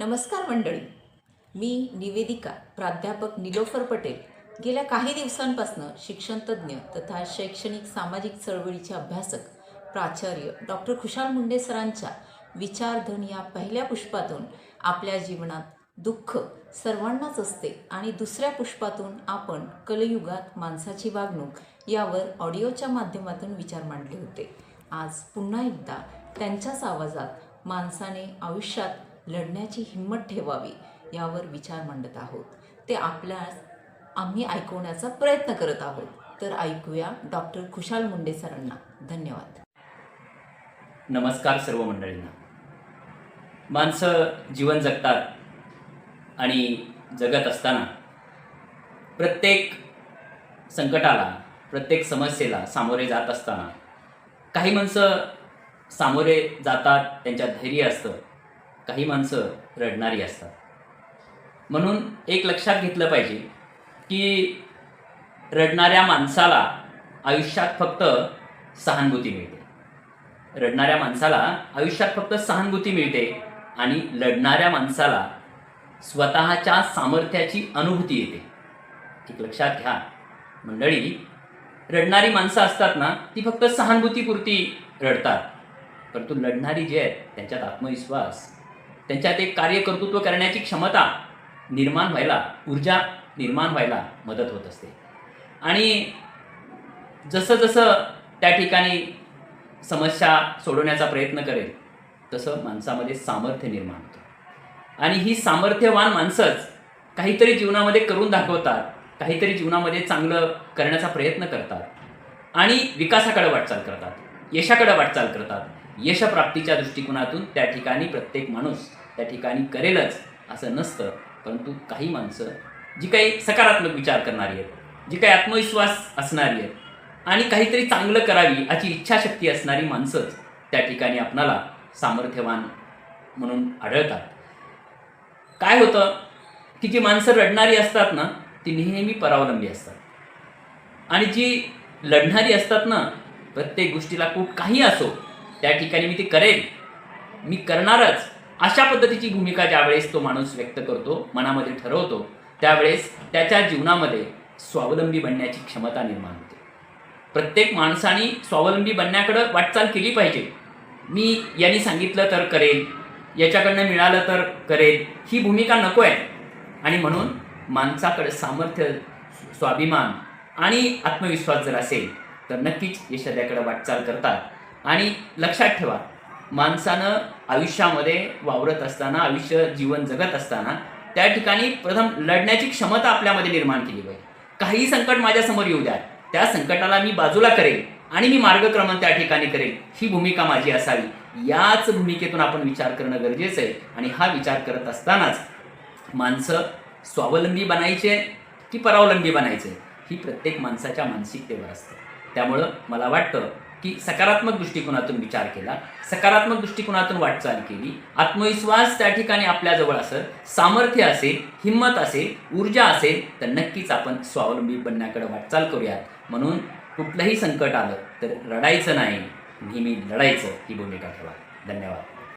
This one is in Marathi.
नमस्कार मंडळी. मी निवेदिका प्राध्यापक निलोफर पटेल. गेल्या काही दिवसांपासून शिक्षणतज्ज्ञ तथा शैक्षणिक सामाजिक चळवळीचे अभ्यासक प्राचार्य डॉक्टर खुशाल मुंडे सरांच्या विचारधन या पहिल्या पुष्पातून आपल्या जीवनात दुःख सर्वांनाच असते आणि दुसऱ्या पुष्पातून आपण कलयुगात माणसाची वागणूक यावर ऑडिओच्या माध्यमातून विचार मांडले होते. आज पुन्हा एकदा त्यांच्याच आवाजात माणसाने आयुष्यात लढण्याची हिंमत ठेवावी यावर विचार मांडत आहोत. ते आपल्यास आम्ही ऐकवण्याचा प्रयत्न करत आहोत. तर ऐकूया डॉक्टर खुशाल मुंडे सरांना. धन्यवाद. नमस्कार सर्व मंडळींना. माणसं जीवन जगतात आणि जगत असताना प्रत्येक संकटाला प्रत्येक समस्येला सामोरे जात असताना काही माणसं सामोरे जातात त्यांच्यात धैर्य असतं. काही माणसं रडणारी असतात. म्हणून एक लक्षात घेतलं पाहिजे की रडणाऱ्या माणसाला आयुष्यात फक्त सहानुभूती मिळते. रडणाऱ्या माणसाला आयुष्यात फक्त सहानुभूती मिळते आणि लढणाऱ्या माणसाला स्वतःच्या सामर्थ्याची अनुभूती येते. एक लक्षात घ्या. मंडळी रडणारी माणसं असतात ना ती फक्त सहानुभूतीपुरती रडतात. परंतु लढणारी जी आहेत त्यांच्यात आत्मविश्वास त्यांच्यात एक कार्यकर्तृत्व करण्याची क्षमता निर्माण व्हायला ऊर्जा निर्माण व्हायला मदत होत असते. आणि जसं जसं त्या ठिकाणी समस्या सोडवण्याचा प्रयत्न करेल तसं माणसामध्ये सामर्थ्य निर्माण होतं. आणि ही सामर्थ्यवान माणसंच काहीतरी जीवनामध्ये करून दाखवतात काहीतरी जीवनामध्ये चांगलं करण्याचा प्रयत्न करतात आणि विकासाकडे वाटचाल करतात यशाकडे वाटचाल करतात. यशप्राप्तीच्या दृष्टिकोनातून त्या ठिकाणी प्रत्येक माणूस त्या ठिकाणी करेलच असं नसतं. परंतु काही माणसं जी काही सकारात्मक विचार करणारी आहेत जी काही आत्मविश्वास असणारी आहेत आणि काहीतरी चांगलं करावी अशी इच्छाशक्ती असणारी माणसंच त्या ठिकाणी आपणाला सामर्थ्यवान म्हणून आढळतात. काय होतं की जी माणसं रडणारी असतात ना ती नेहमी परावलंबी असतात. आणि जी लढणारी असतात ना प्रत्येक गोष्टीला खूप काही असो त्या ठिकाणी मी ती करेल मी करणारच. अशा पद्धतीची भूमिका ज्यावेळेस तो माणूस व्यक्त करतो मनामध्ये ठरवतो त्यावेळेस त्याच्या जीवनामध्ये स्वावलंबी बनण्याची क्षमता निर्माण होते. प्रत्येक माणसाने स्वावलंबी बनण्याकडं वाटचाल केली पाहिजे. मी यांनी सांगितलं तर करेल याच्याकडनं मिळालं तर करेल ही भूमिका नको आहे. आणि म्हणून माणसाकडे सामर्थ्य स्वाभिमान आणि आत्मविश्वास जर असेल तर नक्कीच यशाद्याकडे वाटचाल करतात. आणि लक्षात ठेवा माणसानं आयुष्यामध्ये वावरत असताना आयुष्य जीवन जगत असताना त्या ठिकाणी प्रथम लढण्याची क्षमता आपल्यामध्ये निर्माण केली पाहिजे. काही संकट माझ्यासमोर येऊ द्या त्या संकटाला मी बाजूला करेल आणि मी मार्गक्रमण त्या ठिकाणी करेल. ही भूमिका माझी असावी. याच भूमिकेतून आपण विचार करणं गरजेचं आहे. आणि हा विचार करत असतानाच माणसं स्वावलंबी बनायचे की परावलंबी बनायचे? ही प्रत्येक माणसाच्या मानसिकतेवर असते. त्यामुळं मला वाटतं की सकारात्मक दृष्टिकोनातून विचार केला सकारात्मक दृष्टिकोनातून वाटचाल केली आत्मविश्वास त्या ठिकाणी आपल्याजवळ असेल सामर्थ्य असेल हिंमत असेल ऊर्जा असेल तर नक्कीच आपण स्वावलंबी बनण्याकडे वाटचाल करूयात. म्हणून कुठलंही संकट आलं तर रडायचं नाही नेहमी लढायचं ही भूमिका ठेवा. धन्यवाद.